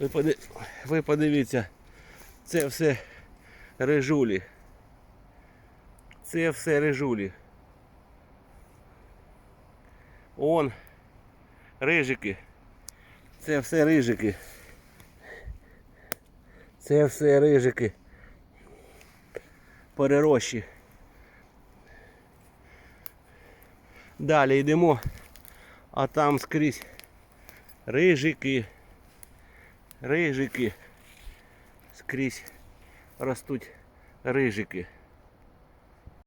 Ви, поди... ви подивіться, це все рижулі. Це все рижулі. Он рижики. Це все рижики. Це все рижики. Перерощі. Далі йдемо, а там скрізь рижики. Рижики. Скрізь ростуть рижики.